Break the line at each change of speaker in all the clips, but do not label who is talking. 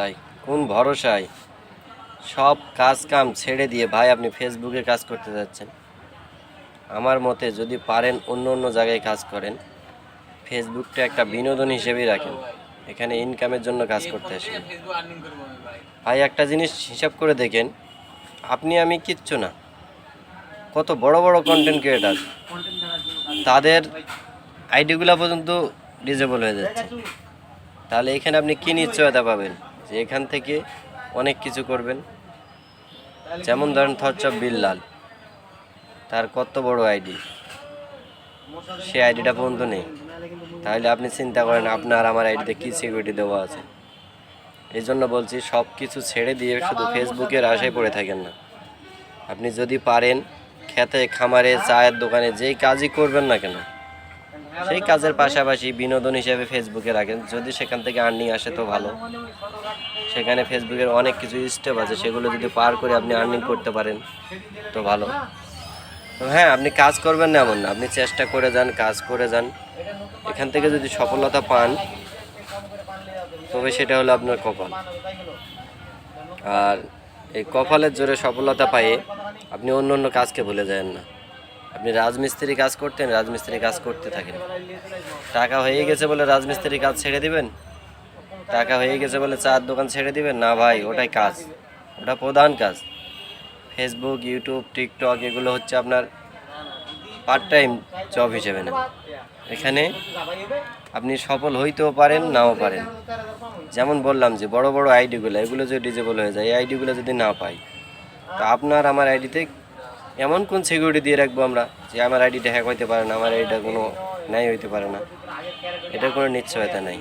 তাই? কোন ভরসায়? সব কাজ কাম ছেড়ে দিয়ে ভাই আপনি ফেসবুকে কাজ করতে যাচ্ছেন। আমার মতে যদি পারেন অন্য অন্য জায়গায় কাজ করেন, ফেসবুকটা একটা বিনোদন হিসেবেই রাখেন। এখানে ইনকামের জন্য কাজ করতে আসেন।
ভাই,
একটা জিনিস হিসাব করে দেখেন, আপনি আমি কিচ্ছু না। কত বড় বড় কন্টেন্ট ক্রিয়েটার তাদের আইডিগুলো পর্যন্ত ডিজেবল হয়ে যাচ্ছে। তাহলে এখানে আপনি কী নিশ্চয়তা পাবেন? যে এখান থেকে অনেক কিছু করবেন। যেমন ধরেন থরচপ বিল্লাল, তার কত বড় আইডি? সে আইডিটা পর্যন্ত নেই। তাহলে আপনি চিন্তা করেন, আপনার আমার আইডিতে কী সিকিউরিটি দেওয়া আছে? এই জন্য বলছি, সব কিছু ছেড়ে দিয়ে শুধু ফেসবুকের আশায় পড়ে থাকেন না। আপনি যদি পারেন, খেতে, খামারে, চায়ের দোকানে, যেই কাজই করবেন না কেন সেই কাজের পাশাপাশি বিনোদন হিসেবে ফেসবুকে রাখেন। যদি সেখান থেকে আর্নিং আসে তো ভালো। সেখানে ফেসবুকের অনেক কিছু স্টেপ আছে, সেগুলো যদি পার করে আপনি আর্নিং করতে পারেন, তো ভালো। হ্যাঁ আপনি কাজ করবেন না এমন না। আপনি চেষ্টা করে যান, কাজ করে যান। এখান থেকে যদি সফলতা পান, তবে সেটা হলো আপনার কপাল। আর এই কপালের জোরে সফলতা পায়ে আপনি অন্য অন্য কাজকে ভুলে যাবেন না। আপনি রাজমিস্ত্রি কাজ করতেন, রাজমিস্ত্রি কাজ করতে থাকেন। টাকা হয়ে গেছে বলে রাজমিস্ত্রি কাজ ছেড়ে দিবেন? টাকা হয়ে গেছে বলে চার দোকান ছেড়ে দিবেন? না ভাই, ওটাই কাজ। ওটা প্রধান কাজ। ফেসবুক ইউটিউব টিকটক এগুলো হচ্ছে আপনার পার্ট টাইম জব হিসেবে না এখানে আপনি সফল হইতেও পারেন, নাও পারেন। যেমন বললাম যে বড় বড় আইডিগুলো এগুলো যদি ডিজেবল হয়ে যায়, এই আইডিগুলো যদি না পাই, তো আপনার আমার আইডিতে এমন কোন সিকিউরিটি দিয়ে রাখব আমরা যে আমার আইডিটা হ্যাক হইতে পারে না, আমার আইডিটা কোনো ন্যায় হইতে পারে না। এটার কোনো নিশ্চয়তা নাই।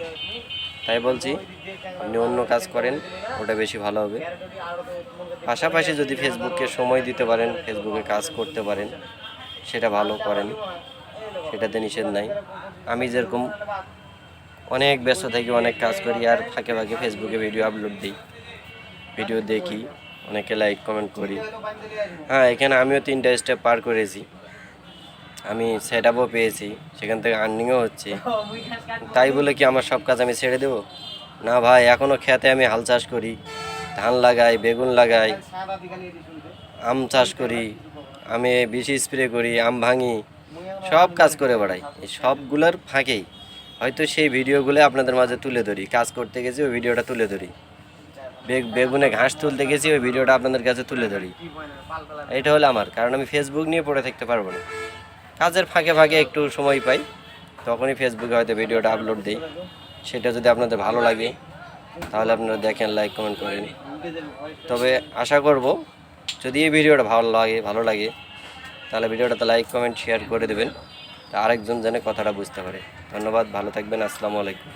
তাই বলছি, আপনি অন্য কাজ করেন, ওটা বেশি ভালো হবে। পাশাপাশি যদি ফেসবুককে সময় দিতে পারেন ফেসবুকে কাজ করতে পারেন, সেটা ভালো করেন। সেটাতে নিষেধ নাই। আমি যেরকম অনেক ব্যস্ত থাকি, অনেক কাজ করি, আর ফাঁকে ফাঁকে ফেসবুকে ভিডিও আপলোড দিই ভিডিও দেখি। অনেকে লাইক কমেন্ট করি। হ্যাঁ এখানে আমিও তিনটা স্টেপ পার করেছি। আমি সেট আপও পেয়েছি, সেখান থেকে আর্নিংও হচ্ছে। তাই বলে কি আমার সব কাজ আমি ছেড়ে দেব? না ভাই এখনও খেতে আমি হাল চাষ করি। ধান লাগাই, বেগুন লাগাই, আম চাষ করি, আমি বিষ স্প্রে করি, আম ভাঙি, সব কাজ করে বেড়াই। সবগুলোর ফাঁকেই। হয়তো সেই ভিডিওগুলো আপনাদের মাঝে তুলে ধরি। কাজ করতে গেছি, ওই ভিডিওটা তুলে ধরি। বেগুনে ঘাস তুলতে গেছি, ওই ভিডিওটা আপনাদের কাছে তুলে ধরি। এটা হলো আমার, কারণ আমি ফেসবুক নিয়ে পড়ে থাকতে পারব না। কাজের ফাঁকে ফাঁকে একটু সময় পাই, তখনই ফেসবুকে হয়তো ভিডিওটা আপলোড দিই। সেটা যদি আপনাদের ভালো লাগে, তাহলে আপনারা দেখেন লাইক কমেন্ট করেন। তবে আশা করব, যদি এই ভিডিওটা ভালো লাগে ভালো লাগে, তাহলে ভিডিওটাতে লাইক কমেন্ট শেয়ার করে দেবেন। আরেকজন যেন কথাটা বুঝতে পারে। ধন্যবাদ, ভালো থাকবেন, আসসালামু আলাইকুম।